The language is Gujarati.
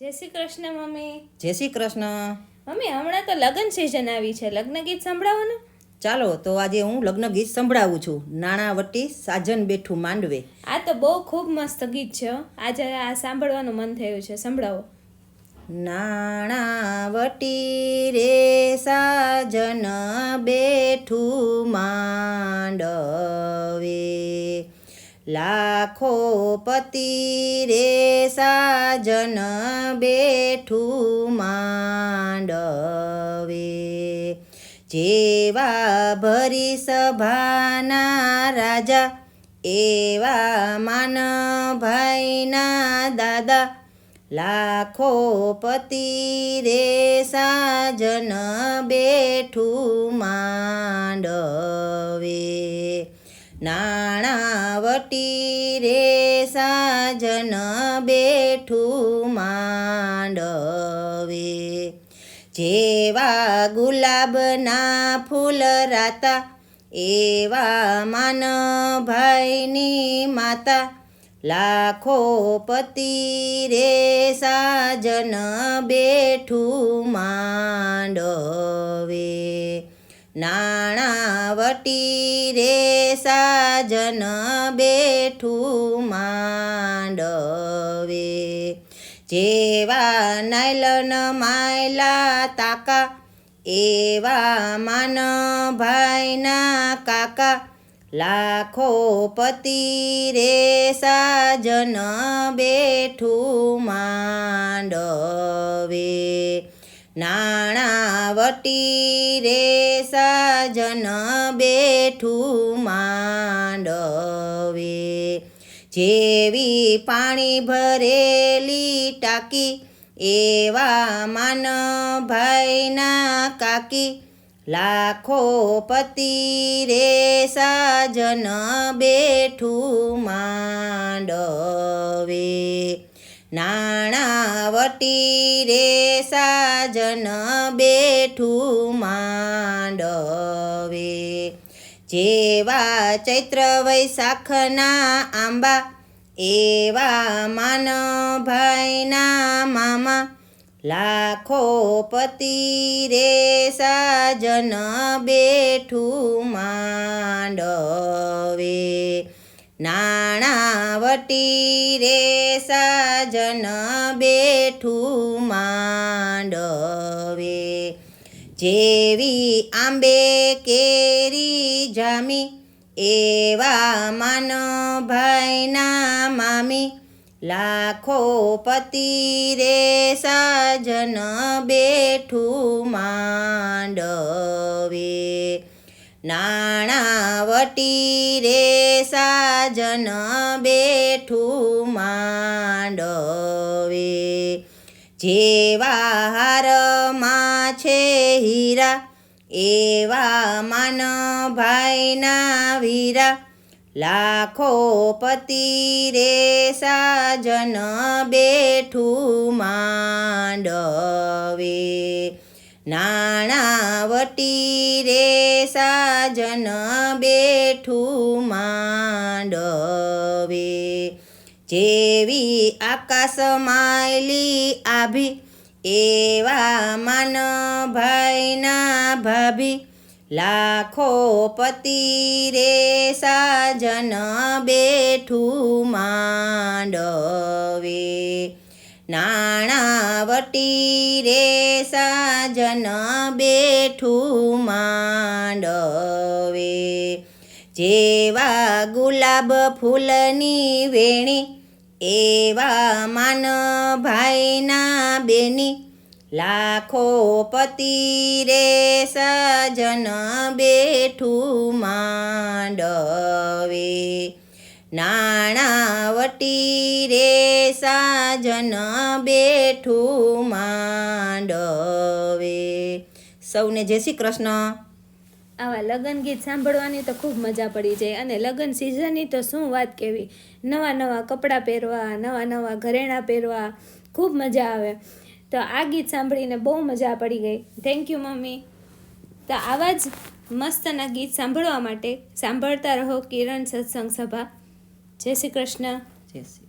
જય શ્રી કૃષ્ણ મમ્મી. જય શ્રી કૃષ્ણ. મમ્મી હમણાં તો લગ્ન સિઝન આવી છે. લગ્ન ગીત સંભળાવો ને ચાલો તો આજે હું લગ્ન ગીત સંભળાવું છું. નાણાવટી સાજન બેઠું માંડવે. આ તો બહુ ખૂબ મસ્ત ગીત છે આજે આ સાંભળવાનું મન થયું છે. સંભળાવો. નાણાવટી રે સાજન બેઠું માંડવે. લાખો પતિ રે સાજન બેઠું માંડવે. જેવા ભરી સભાના રાજા, એવા માન ભાઈના દાદા. લાખો પતિ રે સાજન બેઠું માંડવે. નાણાવટી રે સાજન બેઠું માંડવે. જેવા ગુલાબના ફૂલ રાતા, એવા માન ભાઈની માતા. લાખો પતિ રે સાજન બેઠું માંડવે. નાણાવટી રે સાજન બેઠું માંડવે. જેવા નાયલન માયલા તાકા, એવા માન ભાઈના કાકા, લાખો પતિ રે સાજન બેઠું માંડવે. નાણાવટી રે સાજન બેઠું માંડવે. જેવી પાણી ભરેલી ટાંકી, એવા માન ભાઈના કાકી, લાખો પતિ રે સાજન બેઠું માંડવે. નાણાવટી રે સાજન બેઠું માંડવે. જેવા ચૈત્ર વૈશાખના આંબા, એવા માન ભાઈના મામા, લાખો પતિ રે સાજન બેઠું માંડવે. નાણાવટી રે સાજન બેઠું માંડવે. જેવી આંબે કેરી જામી, એવા માન ભાઈના મામી. લાખો પતિ રે સાજન બેઠું માંડવે. નાણાવટી રે સાજન બેઠું માંડવે. જેવા હારમાં છે હીરા, એવા માન ભાઈના વીરા. લાખો પતિ રે સાજન બેઠું માંડવે. નાણાવટી રે સાજન બેઠું માંડવે. જેવી આકાશ માયલી આભી, એવા માન ભાઈના ભાભી. લાખો પતિ રે સાજન બેઠું માંડવે. નાણાવટી રે સાજન બેઠું માંડવે. જેવા ગુલાબ ફૂલની વેણી, એવા માન ભાઈના બેની, લાખો પતિ રે સજન બેઠું માંડવે. નાણાવટી રે સાજન બેઠું માંડવે. સૌને જય શ્રી કૃષ્ણ. આવા લગ્ન ગીત સાંભળવાની તો ખૂબ મજા પડી જાય. અને લગ્ન સિઝનની તો શું વાત કહેવી નવા નવા કપડાં પહેરવા, નવા નવા ઘરેણાં પહેરવા, ખૂબ મજા આવે. તો આ ગીત સાંભળીને બહુ મજા પડી ગઈ. Thank you mummy. તો આવા જ મસ્તના ગીત સાંભળવા માટે સાંભળતા રહો કિરણ સત્સંગ સભા. જય શ્રી કૃષ્ણ. જય શ્રી